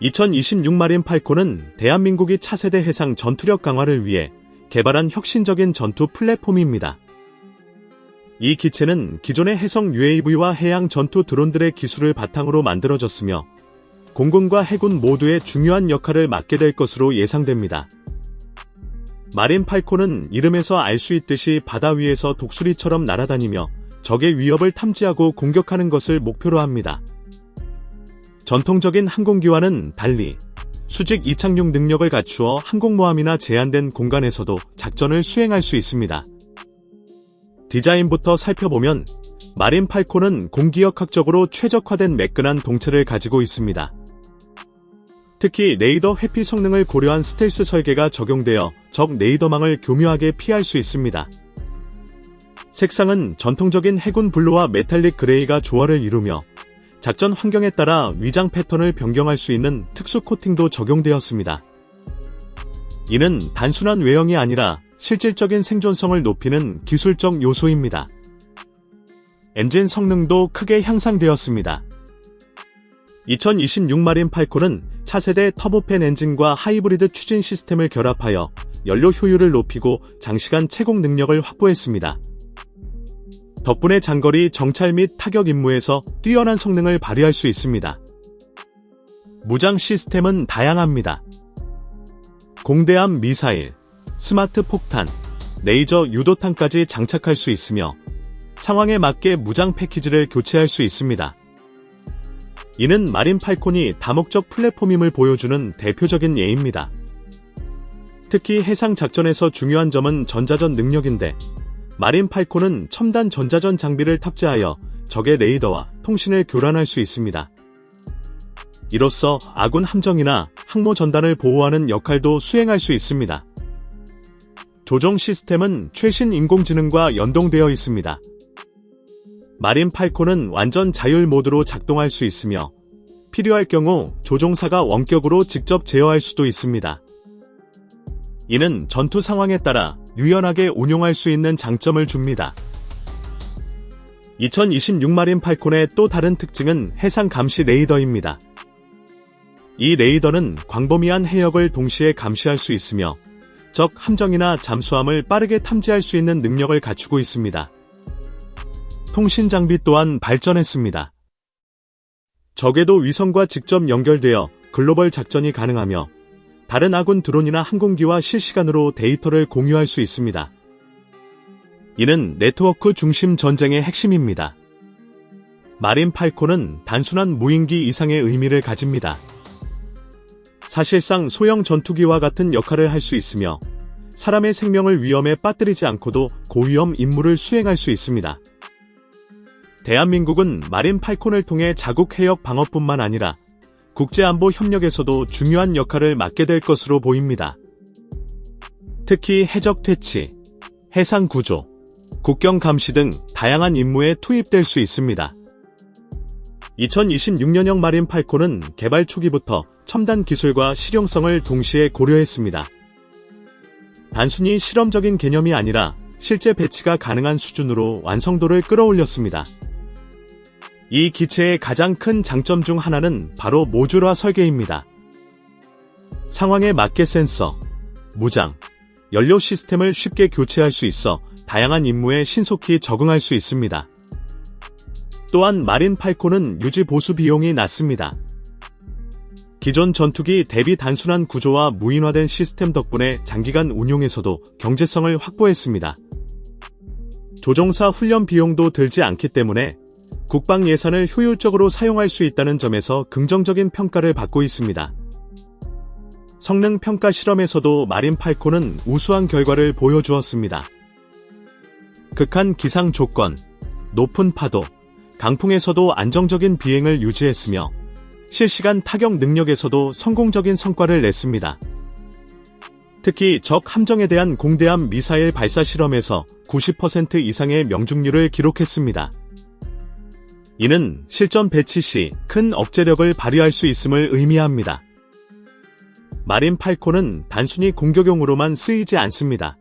2026 마린 팔콘은 대한민국이 차세대 해상 전투력 강화를 위해 개발한 혁신적인 전투 플랫폼입니다. 이 기체는 기존의 해성 UAV와 해양 전투 드론들의 기술을 바탕으로 만들어졌으며 공군과 해군 모두의 중요한 역할을 맡게 될 것으로 예상됩니다. 마린 팔콘은 이름에서 알 수 있듯이 바다 위에서 독수리처럼 날아다니며 적의 위협을 탐지하고 공격하는 것을 목표로 합니다. 전통적인 항공기와는 달리 수직 이착륙 능력을 갖추어 항공모함이나 제한된 공간에서도 작전을 수행할 수 있습니다. 디자인부터 살펴보면 마린 팔콘은 공기역학적으로 최적화된 매끈한 동체를 가지고 있습니다. 특히 레이더 회피 성능을 고려한 스텔스 설계가 적용되어 적 레이더망을 교묘하게 피할 수 있습니다. 색상은 전통적인 해군 블루와 메탈릭 그레이가 조화를 이루며 작전 환경에 따라 위장 패턴을 변경할 수 있는 특수 코팅도 적용되었습니다. 이는 단순한 외형이 아니라 실질적인 생존성을 높이는 기술적 요소입니다. 엔진 성능도 크게 향상되었습니다. 2026 마린 팔콘은 차세대 터보팬 엔진과 하이브리드 추진 시스템을 결합하여 연료 효율을 높이고 장시간 채공 능력을 확보했습니다. 덕분에 장거리 정찰 및 타격 임무에서 뛰어난 성능을 발휘할 수 있습니다. 무장 시스템은 다양합니다. 공대함 미사일, 스마트 폭탄, 레이저 유도탄까지 장착할 수 있으며 상황에 맞게 무장 패키지를 교체할 수 있습니다. 이는 마린 팔콘이 다목적 플랫폼임을 보여주는 대표적인 예입니다. 특히 해상 작전에서 중요한 점은 전자전 능력인데 마린 팔콘은 첨단 전자전 장비를 탑재하여 적의 레이더와 통신을 교란할 수 있습니다. 이로써 아군 함정이나 항모 전단을 보호하는 역할도 수행할 수 있습니다. 조종 시스템은 최신 인공지능과 연동되어 있습니다. 마린 팔콘은 완전 자율 모드로 작동할 수 있으며 필요할 경우 조종사가 원격으로 직접 제어할 수도 있습니다. 이는 전투 상황에 따라 유연하게 운용할 수 있는 장점을 줍니다. 2026 마린 팔콘의 또 다른 특징은 해상 감시 레이더입니다. 이 레이더는 광범위한 해역을 동시에 감시할 수 있으며 적 함정이나 잠수함을 빠르게 탐지할 수 있는 능력을 갖추고 있습니다. 통신 장비 또한 발전했습니다. 적에도 위성과 직접 연결되어 글로벌 작전이 가능하며 다른 아군 드론이나 항공기와 실시간으로 데이터를 공유할 수 있습니다. 이는 네트워크 중심 전쟁의 핵심입니다. 마린 팔콘은 단순한 무인기 이상의 의미를 가집니다. 사실상 소형 전투기와 같은 역할을 할 수 있으며 사람의 생명을 위험에 빠뜨리지 않고도 고위험 임무를 수행할 수 있습니다. 대한민국은 마린 팔콘을 통해 자국 해역 방어뿐만 아니라 국제안보 협력에서도 중요한 역할을 맡게 될 것으로 보입니다. 특히 해적 퇴치, 해상 구조, 국경 감시 등 다양한 임무에 투입될 수 있습니다. 2026년형 마린 팔콘은 개발 초기부터 첨단 기술과 실용성을 동시에 고려했습니다. 단순히 실험적인 개념이 아니라 실제 배치가 가능한 수준으로 완성도를 끌어올렸습니다. 이 기체의 가장 큰 장점 중 하나는 바로 모듈화 설계입니다. 상황에 맞게 센서, 무장, 연료 시스템을 쉽게 교체할 수 있어 다양한 임무에 신속히 적응할 수 있습니다. 또한 마린 팔콘은 유지 보수 비용이 낮습니다. 기존 전투기 대비 단순한 구조와 무인화된 시스템 덕분에 장기간 운용에서도 경제성을 확보했습니다. 조종사 훈련 비용도 들지 않기 때문에 국방 예산을 효율적으로 사용할 수 있다는 점에서 긍정적인 평가를 받고 있습니다. 성능 평가 실험에서도 마린 팔콘은 우수한 결과를 보여주었습니다. 극한 기상 조건, 높은 파도, 강풍에서도 안정적인 비행을 유지했으며 실시간 타격 능력에서도 성공적인 성과를 냈습니다. 특히 적 함정에 대한 공대함 미사일 발사 실험에서 90% 이상의 명중률을 기록했습니다. 이는 실전 배치 시 큰 억제력을 발휘할 수 있음을 의미합니다. 마린 팔콘은 단순히 공격용으로만 쓰이지 않습니다.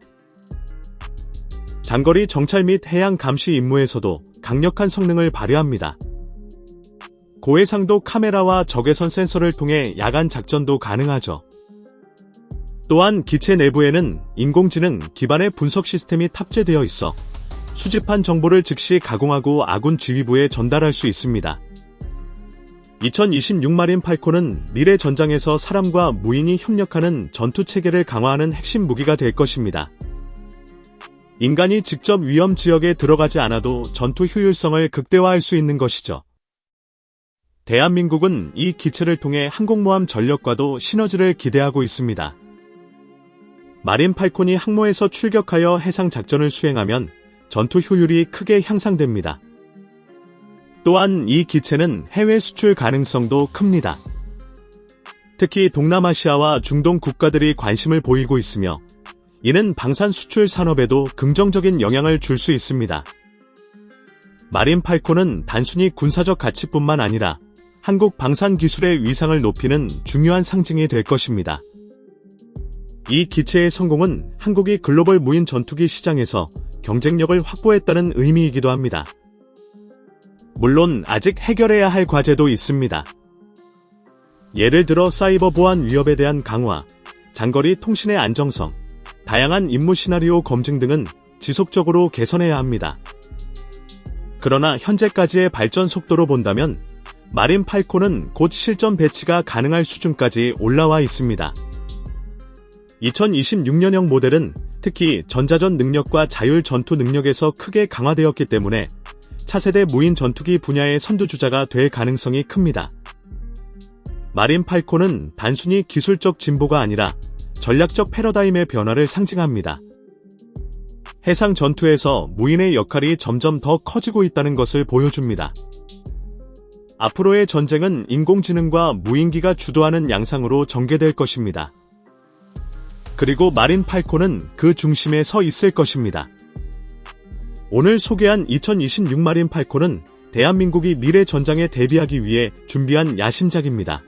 장거리 정찰 및 해양 감시 임무에서도 강력한 성능을 발휘합니다. 고해상도 카메라와 적외선 센서를 통해 야간 작전도 가능하죠. 또한 기체 내부에는 인공지능 기반의 분석 시스템이 탑재되어 있어 수집한 정보를 즉시 가공하고 아군 지휘부에 전달할 수 있습니다. 2026 마린 팔콘은 미래 전장에서 사람과 무인이 협력하는 전투 체계를 강화하는 핵심 무기가 될 것입니다. 인간이 직접 위험 지역에 들어가지 않아도 전투 효율성을 극대화할 수 있는 것이죠. 대한민국은 이 기체를 통해 항공모함 전력과도 시너지를 기대하고 있습니다. 마린 팔콘이 항모에서 출격하여 해상 작전을 수행하면 전투 효율이 크게 향상됩니다. 또한 이 기체는 해외 수출 가능성도 큽니다. 특히 동남아시아와 중동 국가들이 관심을 보이고 있으며 이는 방산 수출 산업에도 긍정적인 영향을 줄 수 있습니다. 마린 팔콘은 단순히 군사적 가치뿐만 아니라 한국 방산 기술의 위상을 높이는 중요한 상징이 될 것입니다. 이 기체의 성공은 한국이 글로벌 무인 전투기 시장에서 경쟁력을 확보했다는 의미이기도 합니다. 물론 아직 해결해야 할 과제도 있습니다. 예를 들어 사이버 보안 위협에 대한 강화, 장거리 통신의 안정성, 다양한 임무 시나리오 검증 등은 지속적으로 개선해야 합니다. 그러나 현재까지의 발전 속도로 본다면 마린 팔콘은 곧 실전 배치가 가능할 수준까지 올라와 있습니다. 2026년형 모델은 특히 전자전 능력과 자율 전투 능력에서 크게 강화되었기 때문에 차세대 무인 전투기 분야의 선두주자가 될 가능성이 큽니다. 마린 팔콘은 단순히 기술적 진보가 아니라 전략적 패러다임의 변화를 상징합니다. 해상 전투에서 무인의 역할이 점점 더 커지고 있다는 것을 보여줍니다. 앞으로의 전쟁은 인공지능과 무인기가 주도하는 양상으로 전개될 것입니다. 그리고 마린 팔콘은 그 중심에 서 있을 것입니다. 오늘 소개한 2026 마린 팔콘은 대한민국이 미래 전장에 대비하기 위해 준비한 야심작입니다.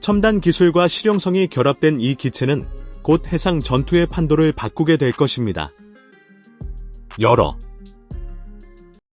첨단 기술과 실용성이 결합된 이 기체는 곧 해상 전투의 판도를 바꾸게 될 것입니다. 열어